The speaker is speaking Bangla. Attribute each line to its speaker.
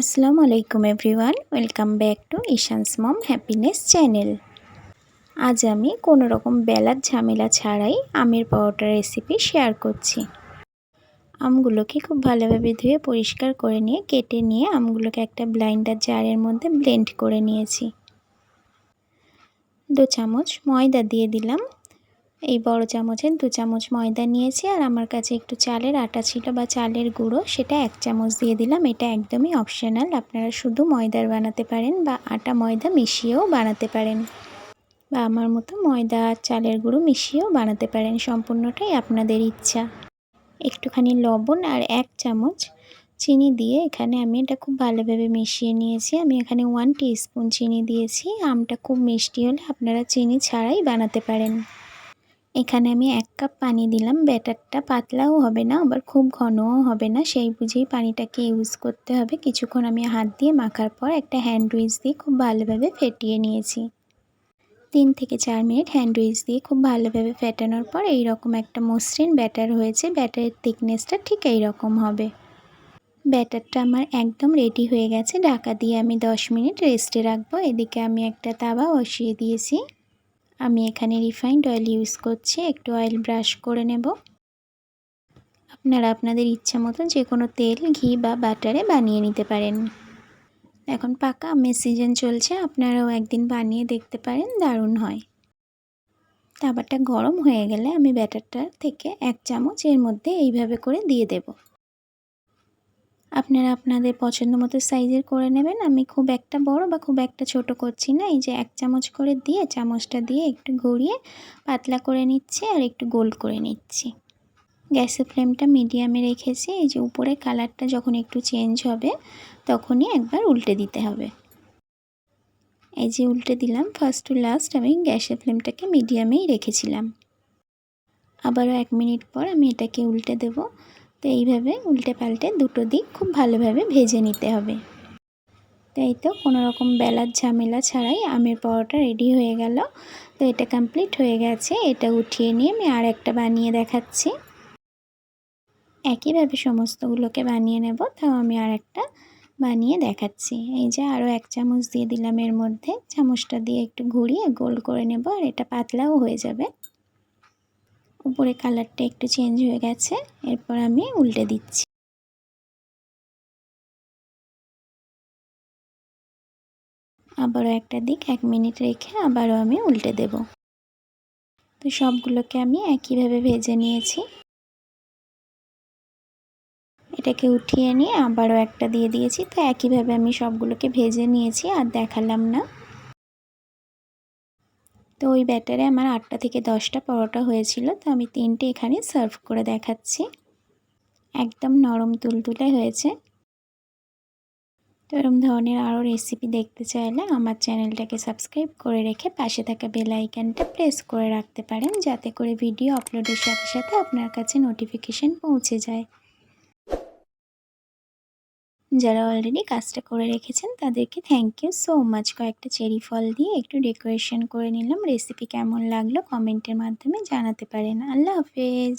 Speaker 1: আসসালামু আলাইকুম everyone, welcome back to Ishan's mom happiness channel. আজ আমি কোনো রকম বেলার ঝামেলা ছাড়াই আমের পরোটা রেসিপি শেয়ার করছি। আমগুলোকে খুব ভালোভাবে ধুয়ে পরিষ্কার করে নিয়ে, কেটে নিয়ে আমগুলোকে একটা ব্লাইন্ডার জারের মধ্যে ব্লেন্ড করে নিয়েছি। দু চামচ ময়দা দিয়ে দিলাম। এই বড় চামচের দু চামচ ময়দা নিয়েছি আর আমার কাছে একটু চালের আটা ছিল বা চালের গুঁড়ো, সেটা এক চামচ দিয়ে দিলাম। এটা একদমই অপশনাল আপনারা শুধু ময়দার বানাতে পারেন বা আটা ময়দা মিশিয়েও বানাতে পারেন। বা আমার মতো ময়দা আর চালের গুঁড়ো মিশিয়েও বানাতে পারেন, সম্পূর্ণটাই আপনাদের ইচ্ছা। একটুখানি লবণ আর এক চামচ চিনি দিয়ে এখানে আমি এটা খুব ভালোভাবে মিশিয়ে নিয়েছি। আমি এখানে ওয়ান স্পুন চিনি দিয়েছি। আমটা খুব মিষ্টি হলে আপনারা চিনি ছাড়াই বানাতে পারেন। এখানে আমি এক কাপ পানি দিলাম। ব্যাটারটা পাতলাও হবে না, আবার খুব ঘনও হবে না। সেই বুঝেই পানিটাকে ইউজ করতে হবে। কিছুক্ষণ আমি হাত দিয়ে মাখার পর একটা হ্যান্ড উইচ দিয়ে খুব ভালোভাবে ফেটিয়ে নিয়েছি। তিন থেকে চার মিনিট হ্যান্ড উইচ দিয়ে খুব ভালোভাবে ফেটানোর পর এই রকম একটা মসৃণ ব্যাটার হয়েছে। ব্যাটারের থিকনেসটা ঠিক এই রকম হবে। ব্যাটারটা আমার একদম রেডি হয়ে গেছে। ঢাকা দিয়ে আমি দশ মিনিট রেস্টে রাখব। এদিকে আমি একটা তাওয়া বসিয়ে দিয়েছি। আমি এখানে রিফাইন্ড অয়েল ইউজ করছি। একটু অয়েল ব্রাশ করে নেব। আপনারা আপনাদের ইচ্ছা মতো যে কোনো তেল, ঘি বা বাটারে বানিয়ে নিতে পারেন। এখন পাকা আমের সিজন চলছে। আপনারাও একদিন বানিয়ে দেখতে পারেন, দারুণ হয়। তাবারটা গরম হয়ে গেলে আমি ব্যাটারটা থেকে এক চামচ এর মধ্যে এইভাবে করে দিয়ে দেবো। আপনারা আপনাদের পছন্দ মতো সাইজের করে নেবেন। আমি খুব একটা বড় বা খুব একটা ছোট করছি না। এই যে এক চামচ করে দিয়ে চামচটা দিয়ে একটু গড়িয়ে পাতলা করে নিচ্ছি আর একটু গোল করে নিচ্ছি। গ্যাসের ফ্লেমটা মিডিয়ামে রেখেছি। এই যে উপরে কালারটা যখন একটু চেঞ্জ হবে, তখনই একবার উল্টে দিতে হবে। এই যে উল্টে দিলাম ফার্স্ট টু লাস্ট আমি গ্যাসের ফ্লেমটাকে মিডিয়ামেই রেখেছিলাম। আবারও এক মিনিট পর আমি এটাকে উল্টে দেবো। তো এইভাবে উল্টে পাল্টে দুটো দিক খুব ভালোভাবে ভেজে নিতে হবে। তাই তো কোনো রকম বেলার ঝামেলা ছাড়াই আমের পরোটা রেডি হয়ে গেল। তো এটা কমপ্লিট হয়ে গেছে। এটা উঠিয়ে নিয়ে আমি আর একটা বানিয়ে দেখাচ্ছি। একইভাবে সমস্তগুলোকে বানিয়ে নেব। তাও আমি আর একটা বানিয়ে দেখাচ্ছি। এই যে আরও এক চামচ দিয়ে দিলাম এর মধ্যে। চামচটা দিয়ে একটু ঘুরিয়ে গোল করে নেব আর এটা পাতলাও হয়ে যাবে। উপরে কালারটা একটু চেঞ্জ হয়ে গেছে, এরপর আমি উল্টে দিচ্ছি। আবারও একটা দিক এক মিনিট রেখে আবারও আমি উল্টে দেব। তো সবগুলোকে আমি একইভাবে ভেজে নিয়েছি। এটাকে উঠিয়ে নিয়ে আবারও একটা দিয়ে দিয়েছি, তো একইভাবে আমি সবগুলোকে ভেজে নিয়েছি আর দেখালাম না। তো ওই ব্যাটারে আমার আটটা থেকে দশটা পরোটা হয়েছিল, তো আমি তিনটে এখানে সার্ভ করে দেখাচ্ছি। একদম নরম তুলতুলে হয়েছে। তো এরকম ধরনের আরও রেসিপি দেখতে চাইলে আমার চ্যানেলটাকে সাবস্ক্রাইব করে রেখে পাশে থাকা বেল আইকনটা প্রেস করে রাখতে পারেন, যাতে করে ভিডিও আপলোডের সাথে সাথে আপনার কাছে নোটিফিকেশান পৌঁছে যায়। যারা অলরেডি কাজটা করে রেখেছেন, তাদেরকে থ্যাংক ইউ সো মাচ কয়েকটা চেরি ফল দিয়ে একটু ডেকোরেশন করে নিলাম। রেসিপি কেমন লাগল কমেন্টের মাধ্যমে জানাতে পারেন। আল্লাহ হাফেজ।